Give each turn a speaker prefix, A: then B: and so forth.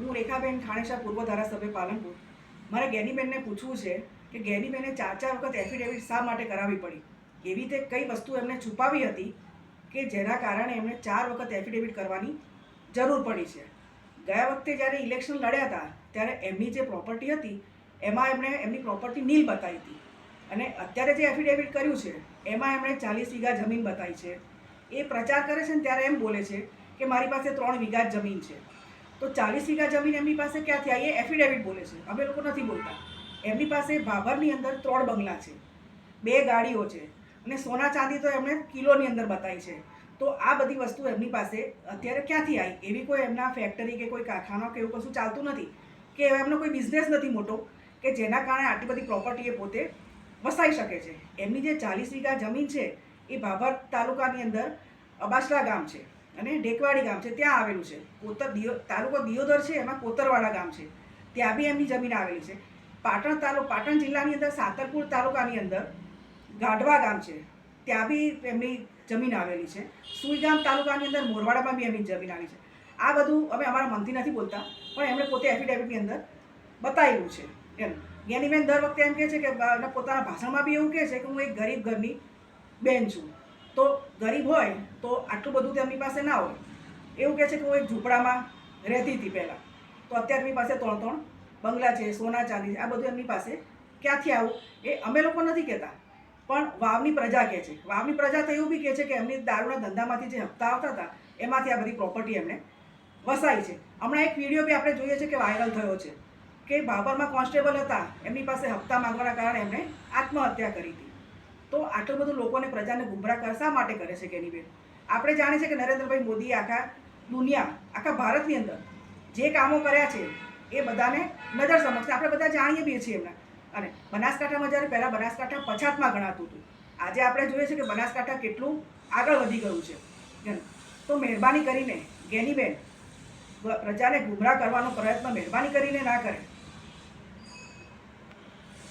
A: હું રેખાબેન ખાણેશા પૂર્વ ધારાસભ્ય પાલનપુર. મારે ગેનીબેનને પૂછવું છે કે ગેનીબેને ચાર ચાર વખત એફિડેવિટ શા માટે કરાવવી પડી? એવી રીતે કઈ વસ્તુ એમને છુપાવી હતી કે જેના કારણે એમને ચાર વખત એફિડેવિટ કરવાની જરૂર પડી છે? ગયા વખતે જ્યારે ઇલેક્શન લડ્યા હતા, ત્યારે એમની જે પ્રોપર્ટી હતી, એમાં એમણે એમની પ્રોપર્ટી નીલ બતાવી હતી. અને અત્યારે જે એફિડેવિટ કર્યું છે, એમાં એમણે ચાલીસ વીઘા જમીન બતાવી છે. એ પ્રચાર કરે છે ને ત્યારે એમ બોલે છે કે મારી પાસે ત્રણ વીઘા જમીન છે. તો ચાલીસ વીઘા જમીન એમની પાસે ક્યાંથી આવી એ એફિડેવિટ બોલે છે. અમે લોકો નથી બોલતા. એમની પાસે ભાભરની અંદર ત્રણ બંગલા છે. બે ગાડીઓ છે. અને સોના ચાંદી તો એમણે કિલોની અંદર બતાવી છે. તો આ બધી વસ્તુ એમની પાસે અત્યારે ક્યાંથી આવી? એવી કોઈ એમના ફેક્ટરી કે કોઈ કારખાના કે એવું કશું ચાલતું નથી? કે એમનો કોઈ બિઝનેસ નથી મોટો? કે જેના કારણે આટલી બધી પ્રોપર્ટી એ પોતે વસાઈ શકે છે? એમની જે ચાલીસ વીઘા જમીન છે, એ ભાભર તાલુકાની અંદર અબાસરા ગામ છે. અને ઢેકવાડી ગામ છે, ત્યાં આવેલું છે. કોતર દિયો, તાલુકો દિયોદર છે, એમાં કોતરવાડા ગામ છે. ત્યાં બી એમની જમીન આવેલી છે. પાટણ તાલુ પાટણ જિલ્લાની અંદર, સાતરપુર તાલુકાની અંદર, ગાઢવા ગામ છે. ત્યાં બી એમની જમીન આવેલી છે. સુઈગામ તાલુકાની અંદર, મોરવાડામાં બી એમની જમીન આવી છે. આ બધું અમે અમારા મનથી નથી બોલતા, પણ એમણે પોતે એફિડેવિટની અંદર બતાવ્યું છે. એમ. જ્ઞાનીબેન દર વખતે એમ કહે છે કે પોતાના ભાષણમાં બી એવું કહે છે કે, હું એક ગરીબ ઘરની બેન છું. તો ગરીબ હોય તો આટલું બધું તેમની પાસે ના હોય. એવું કહે છે કે હું એક ઝૂંપડામાં રહેતી હતી પહેલાં. તો અત્યારે એમની પાસે ત્રણ ત્રણ બંગલા છે, સોના ચાંદી છે, આ બધું એમની પાસે ક્યાંથી આવું? એ અમે લોકો નથી કહેતા. પણ વાવની પ્રજા કહે છે. વાવની પ્રજા તો એવું બી કહે છે કે એમની દારૂના ધંધામાંથી જે હપ્તા આવતા હતા, એમાંથી આ બધી પ્રોપર્ટી એમને વસાઈ છે. હમણાં એક વીડિયો બી આપણે જોઈએ છે કે વાયરલ થયો છે કે બાબરમાં કોન્સ્ટેબલ હતા. એમની પાસે હપ્તા માંગવાના કારણે એમણે આત્મહત્યા કરી હતી. તો આટલું બધું લોકોને પ્રજાને ગુમરાહ કર શા માટે કરે છે કેની બેન? આપણે જાણીએ છીએ કે નરેન્દ્રભાઈ મોદી આખા દુનિયા, આખા ભારતની અંદર જે કામો કર્યા છે, એ બધાને નજર સમક્ષ આપણે બધા જાણીએ બી છીએ એમના. અને બનાસકાંઠામાં જ્યારે પહેલાં બનાસકાંઠા પછાતમાં ગણાતું હતું, આજે આપણે જોઈએ છીએ કે બનાસકાંઠા કેટલું આગળ વધી ગયું છે. તો મહેરબાની કરીને ગેનીબેન પ્રજાને ગુમરાહ કરવાનો પ્રયત્ન મહેરબાની કરીને ના કરે.